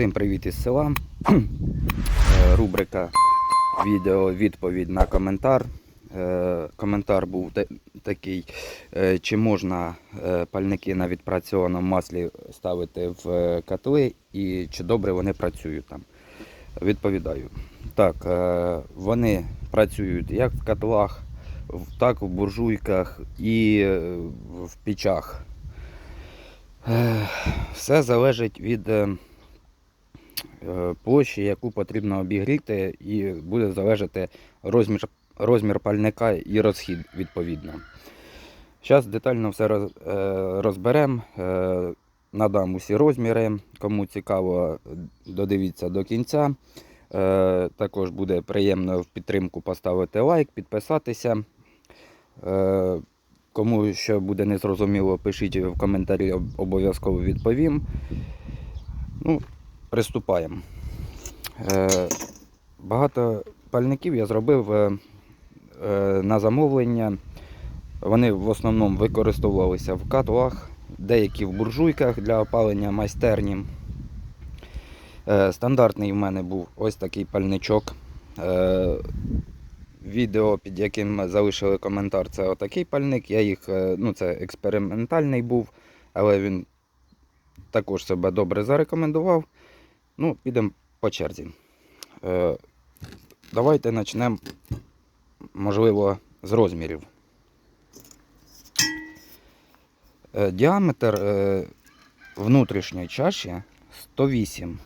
Всім привіт із села. Е, Рубрика відео відповідь на коментар. Е, Коментар був такий, е, чи можна пальники на відпрацьованому маслі ставити в котли і чи добре вони працюють там. Відповідаю. Так, вони працюють як в котлах, так в буржуйках і в печах. Все залежить від площі, яку потрібно обігріти, і буде залежати розмір, розмір пальника і розхід відповідно. Зараз детально все е, розберемо, е, надам усі розміри. Кому цікаво, додивіться до кінця. Е, Також буде приємно в підтримку поставити лайк, підписатися. Е, Кому що буде незрозуміло, пишіть в коментарі, обов'язково відповім. Ну, приступаємо. Е, багато пальників я зробив е, е, на замовлення. Вони в основному використовувалися в котлах, деякі в буржуйках для опалення майстерні. Стандартний в мене був ось такий пальничок. Відео, під яким залишили коментар, це отакий пальник. Я їх, ну це експериментальний був, але він також себе добре зарекомендував. Ну, підемо по черзі. Е, давайте почнемо, можливо, з розмірів. Е, діаметр е, внутрішньої чаші 108.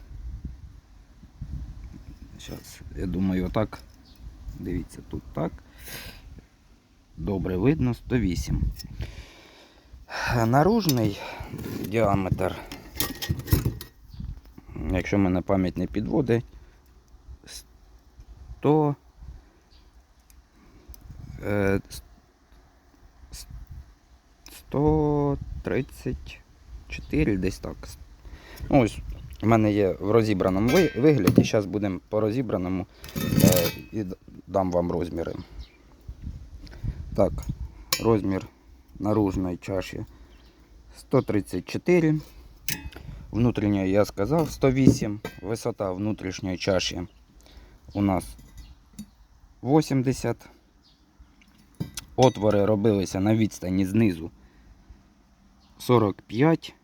Зараз, я думаю, отак. Дивіться, тут так. Добре видно 108. Наружний діаметр, якщо мене пам'ять не підводить, 100. е, с- с- 134 десь так. Ну, ось у мене є в розібраному вигляді. Зараз будемо по розібраному е, і дам вам розміри. Так, розмір наружної чаші 134. Внутрішньої я сказав 108. Висота внутрішньої чаші у нас 80. Отвори робилися на відстані знизу 45.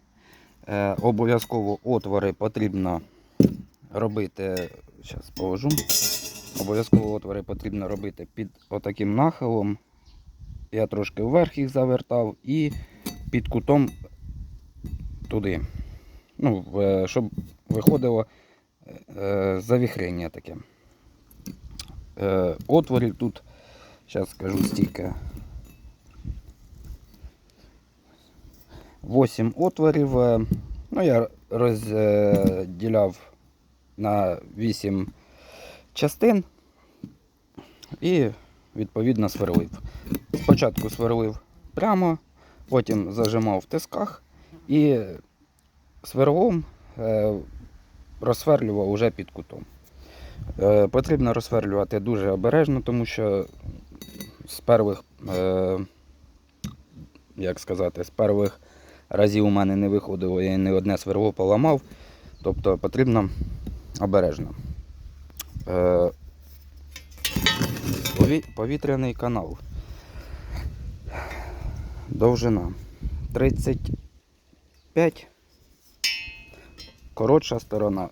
Е, обов'язково отвори потрібно робити. Зараз положу. Обов'язково отвори потрібно робити під отаким нахилом. Я трошки вверх їх завертав і під кутом туди. Ну, щоб виходило е, завіхрення таке. Е, Отворів тут, зараз скажу стільки. 8 отворів. е, Ну, я розділяв на 8 частин і відповідно сверлив. Спочатку сверлив прямо, потім зажимав в тисках і сверлом е, розсверлював уже під кутом. Е, Потрібно розсверлювати дуже обережно, тому що з первих, е, як сказати, з первих разів у мене не виходило, я не одне сверло поламав, тобто потрібно обережно. Повітряний канал. Довжина 35. Коротша сторона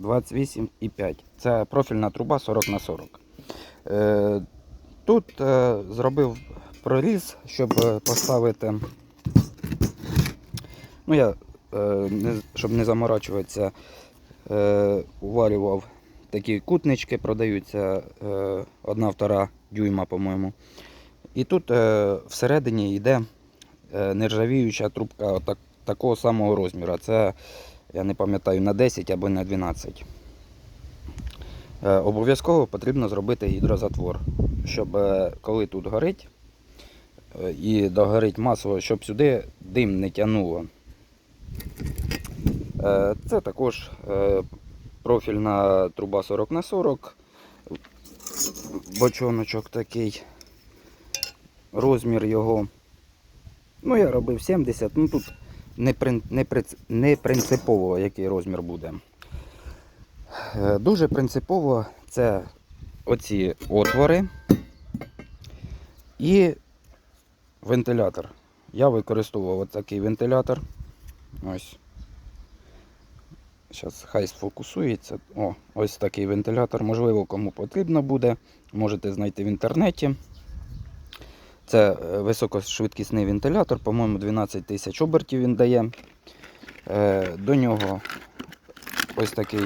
28,5. Це профільна труба 40 на 40. Е, Тут е, зробив проріз, щоб е, поставити. Ну, я, щоб не заморачуватися, уварював такі кутнички, продаються е, одна-втора дюйма, по-моєму. І тут всередині йде нержавіюча трубка такого самого розміру. Це, я не пам'ятаю, на 10 або на 12. Е, Обов'язково потрібно зробити гідрозатвор, щоб е, коли тут горить е, і догорить масово, щоб сюди дим не тягнуло. Е, Це також профільна труба 40 на 40 бочоночок такий. Розмір його. Ну, я робив 70, ну тут не, не, не принципово, який розмір буде. Е, Дуже принципово це оці отвори і вентилятор. Я використовував такий вентилятор. Ось. Зараз хай сфокусується. О, ось такий вентилятор. Можливо, кому потрібно буде. Можете знайти в інтернеті. Це е, високошвидкісний вентилятор, по-моєму, 12 тисяч обертів він дає. Е, До нього ось такий,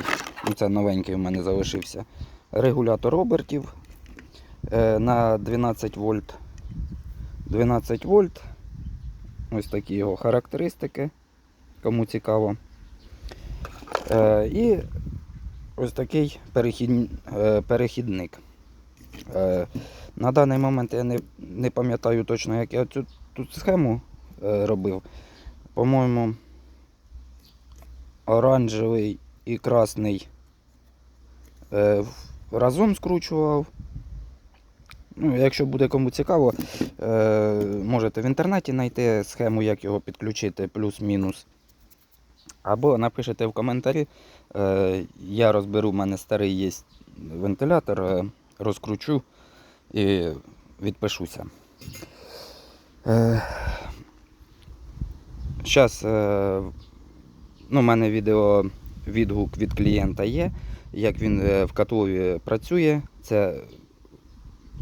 ну це новенький у мене залишився, регулятор обертів е, на 12 вольт. 12 вольт. Ось такі його характеристики, кому цікаво. І ось такий перехідник. На даний момент я не, не пам'ятаю точно, як я цю тут схему е, робив. По-моєму, оранжевий і красний е, разом скручував. Ну, якщо буде кому цікаво, е, можете в інтернеті знайти схему, як його підключити, плюс-мінус. Або напишете в коментарі. Е, я розберу, в мене старий є вентилятор, е, розкручу і відпишуся. Зараз е, ну, у мене відео відгук від клієнта є, як він е, в Катові працює. Це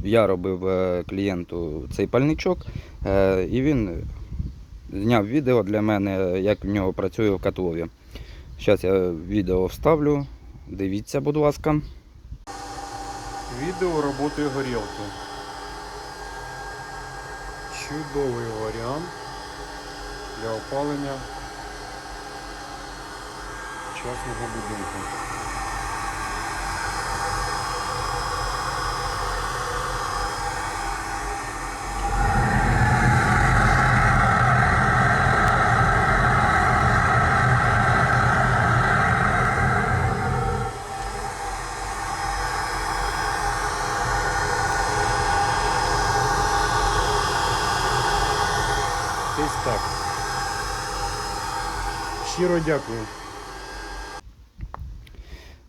я робив е, клієнту цей пальничок, е, і він зняв відео для мене, як в нього працює в Катові. Зараз я відео вставлю. Дивіться, будь ласка. Відео роботи горілки. Чудовий варіант для опалення частного будинку. Десь так. Щиро дякую.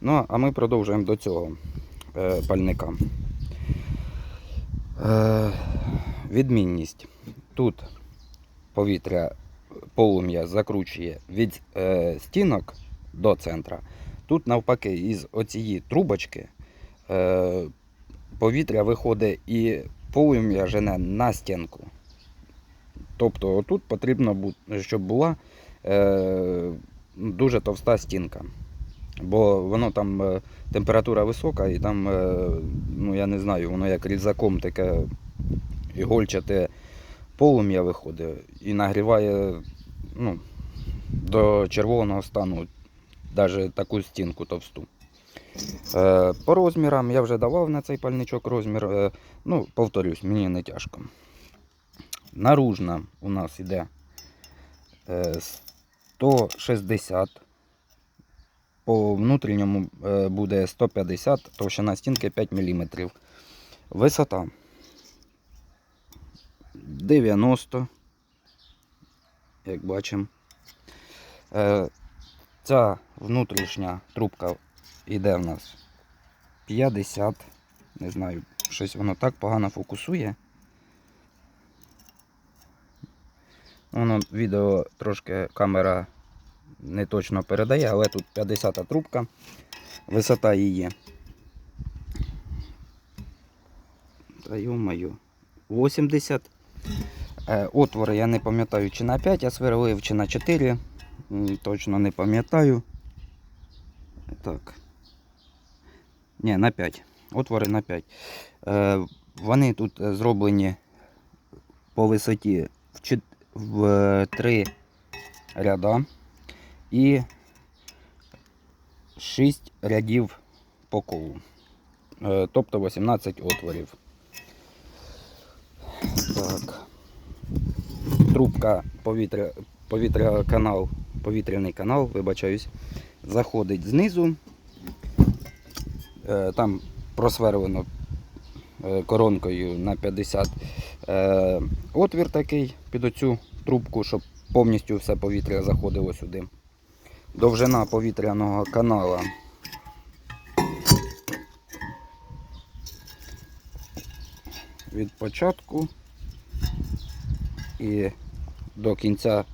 Ну, а ми продовжуємо до цього е, пальника. Е, відмінність. Тут повітря, полум'я закручує від е, стінок до центра. Тут навпаки, із оцієї трубочки е, повітря виходить і полум'я жене на стінку. Тобто отут потрібно, щоб була дуже товста стінка. Бо воно там е, температура висока і там, е, ну я не знаю, воно як різаком таке ігольчате полум'я виходить і нагріває ну, до червоного стану навіть таку стінку товсту. Е, по розмірам я вже давав на цей пальничок розмір. Е, ну, повторюсь, мені не тяжко. Наружна у нас йде е, 160 по внутрішньому е, буде 150, товщина стінки 5 мм. Висота 90, як бачимо. Е, Ця внутрішня трубка йде в нас 50. Не знаю, щось воно так погано фокусує. Воно відео трошки камера не точно передає, але тут 50 трубка, висота її. Та йо-моє, 80. Е, Отвори я не пам'ятаю, чи на 5 я сверлив, чи на 4. Точно не пам'ятаю. Так. Ні, на 5. Отвори на 5. Е, Вони тут е, зроблені по висоті в, 3 ряда і 6 рядів по колу. Е, Тобто 18 отворів. Так. Трубка повітря, повітря канал, повітряний канал, вибачаюсь, заходить знизу. Е, Там просверлено е, коронкою на 50 Е, отвір такий під оцю трубку, щоб повністю все повітря заходило сюди. Довжина повітряного канала. Від початку і до кінця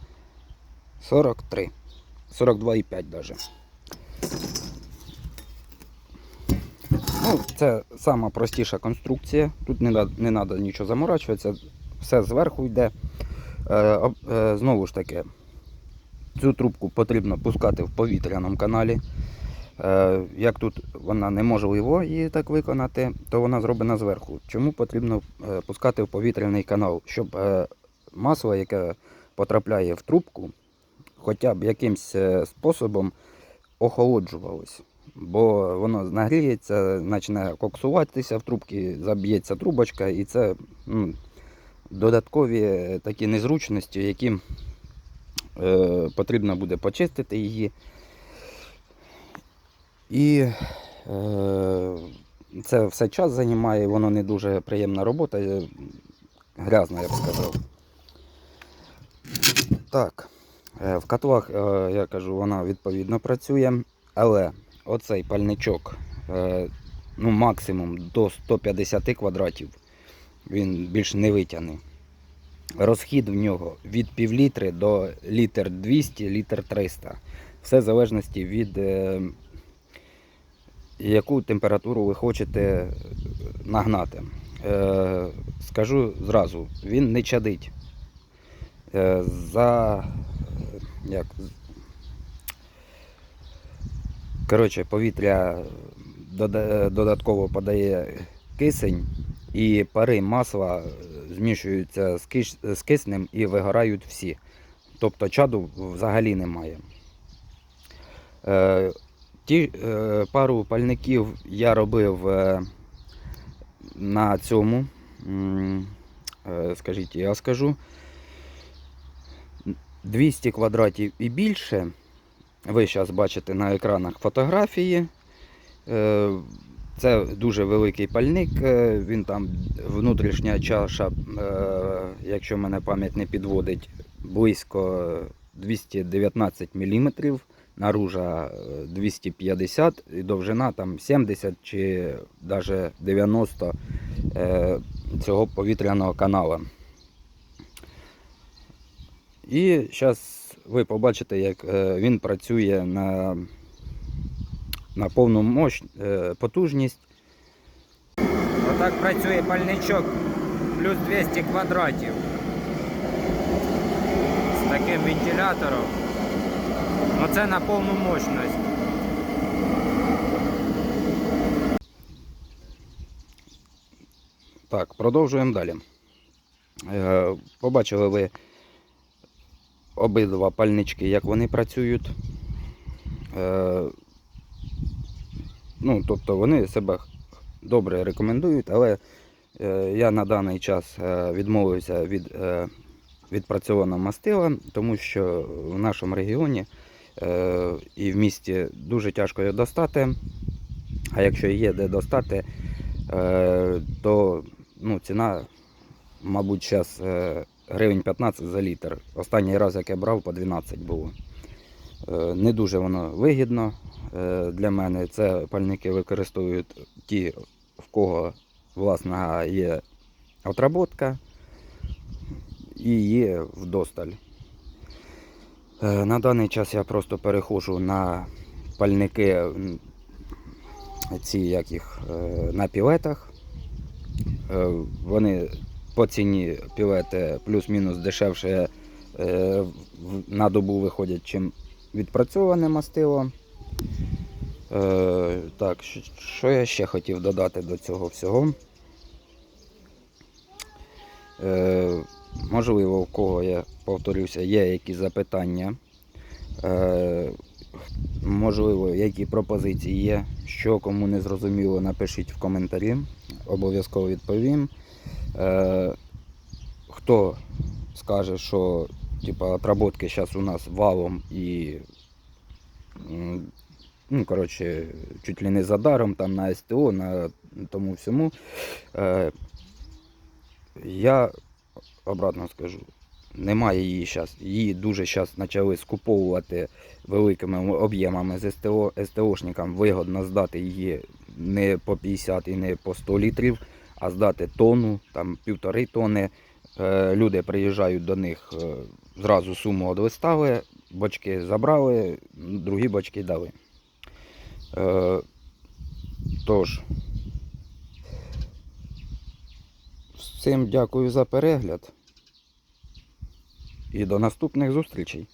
43, 42,5 навіть. Ну, це сама простіша конструкція. Тут не, над- не треба нічого заморачуватися, все зверху йде. Е, е, знову ж таки, цю трубку потрібно пускати в повітряному каналі. Е, як тут вона неможливо її так виконати, то вона зроблена зверху. Чому потрібно е, пускати в повітряний канал? Щоб е, масло, яке потрапляє в трубку, хоча б якимось е, способом охолоджувалось. Бо воно нагріється, почне коксуватися в трубці, заб'ється трубочка, і це ну, додаткові такі незручності, які е, потрібно буде почистити її. І е, це все час займає, воно не дуже приємна робота, е, грязна, я б сказав. Так, в котлах, я кажу, вона відповідно працює, але оцей пальничок е, ну, максимум до 150 квадратів він більш не витягне. Розхід в нього від півлітри до літр 200, літр 300. Все в залежності від е, яку температуру ви хочете нагнати. Е, скажу зразу, він не чадить. За як, коротше, повітря додатково подає кисень, і пари масла змішуються з, киш, з киснем і вигорають всі. Тобто чаду взагалі немає. Е, ті е, пару пальників я робив е, на цьому. е, скажіть, я скажу. 200 квадратів і більше. Ви зараз бачите на екранах фотографії. Е, Це дуже великий пальник. е, Він там внутрішня чаша, е, якщо мене пам'ять не підводить, близько 219 мм, наружа е, 250 і довжина там 70 чи навіть 90 е, цього повітряного канала. І зараз ви побачите, як е, він працює на, на повну мощ, е, потужність. Отак працює пальничок плюс 200 квадратів. З таким вентилятором. Ну це на повну мощність. Так, продовжуємо далі. Е, Побачили ви обидва пальнички, як вони працюють. Е, ну, тобто вони себе добре рекомендують, але е, я на даний час е, відмовився від е, відпрацьованого мастила, тому що в нашому регіоні і в місті дуже тяжко його достати. А якщо є де достати, то ну, ціна, мабуть, зараз гривень 15 за літр. Останній раз, як я брав, по 12 було. Е, Не дуже воно вигідно е, для мене. Це пальники використовують ті, в кого власна є отработка і є вдосталь. Е, На даний час я просто перехожу на пальники ці як їх, на пілетах. Вони по ціні пілети плюс-мінус дешевше е, на добу виходять, чим відпрацьоване мастило. Е, так, що я ще хотів додати до цього всього? Е, можливо, у кого я повторюся, є якісь запитання. Можливо, які пропозиції є, що кому не зрозуміло, напишіть в коментарі. Обов'язково відповім. Е, хто скаже, що типа, отработки зараз у нас валом і ну, коротше, чуть ли не за даром там на СТО, на тому всьому. Е, я обратно скажу, немає її зараз. Її дуже зараз почали скуповувати великими об'ємами з СТО. СТОшникам вигодно здати її не по 50 і не по 100 літрів, а здати тонну, там півтори тони. Е, Люди приїжджають до них, е, зразу суму відвиставили, бочки забрали, другі бочки дали. Е, Тож, всім дякую за перегляд і до наступних зустрічей.